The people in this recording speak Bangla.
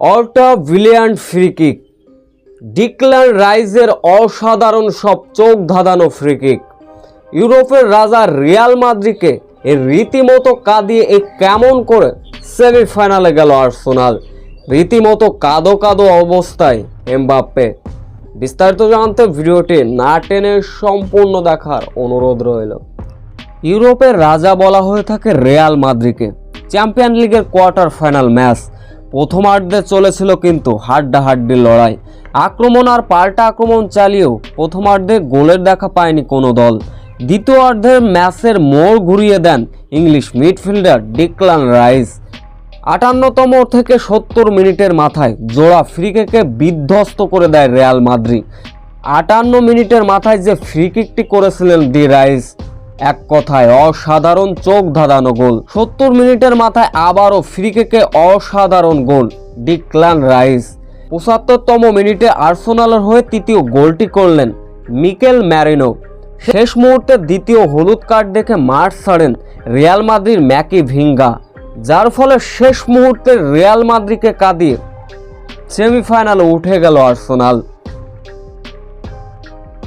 অল্টা ব্রিলিয়ান্ট ফ্রি কিক। ডিক্লান রাইজের অসাধারণ সব চোখ ধাঁধানো ফ্রি কিক। ইউরোপের রাজা রিয়াল মাদ্রিকে এর রীতিমতো কাঁদিয়ে এ কেমন করে সেমিফাইনালে গেল আর্সেনাল। রীতিমতো কাদো কাদো অবস্থায় এমবাপ্পে। বিস্তারিত জানতে ভিডিওটি না টেনে সম্পূর্ণ দেখার অনুরোধ রইল। ইউরোপের রাজা বলা হয়ে থাকে রিয়াল মাদ্রিকে চ্যাম্পিয়ন লিগের কোয়ার্টার ফাইনাল ম্যাচ প্রথমার্ধে চলেছিল কিন্তু হাড্ডাহাড্ডি লড়াই। আক্রমণ আর পাল্টা আক্রমণ চালিয়েও প্রথমার্ধে গোলের দেখা পায়নি কোনো দল। দ্বিতীয়ার্ধের ম্যাচের মোড় ঘুরিয়ে দেন ইংলিশ মিডফিল্ডার ডিক্লান রাইস। আটান্নতম থেকে সত্তর মিনিটের মাথায় জোড়া ফ্রিকেকে বিধ্বস্ত করে দেয় রিয়াল মাদ্রিদ। আটান্ন মিনিটের মাথায় যে ফ্রি কিকটি করেছিলেন ডি রাইস এক কথায় অসাধারণ চোখ ধাঁধানো গোল। সত্তর মিনিটের মাথায় আবারও ফ্রিকেকে অসাধারণ গোল, ডিক্লান রাইস। পঁচাত্তরতম মিনিটে আর্সেনালের হয়ে তৃতীয় গোলটি করলেন মিকেল ম্যারিনো। শেষ মুহূর্তে দ্বিতীয় হলুদ কার্ড দেখে মাঠ ছাড়েন রিয়াল মাদ্রির ম্যাকি ভিঙ্গা, যার ফলে শেষ মুহূর্তে রিয়াল মাদ্রিকে কাঁদিয়ে সেমিফাইনালে উঠে গেল আর্সেনাল।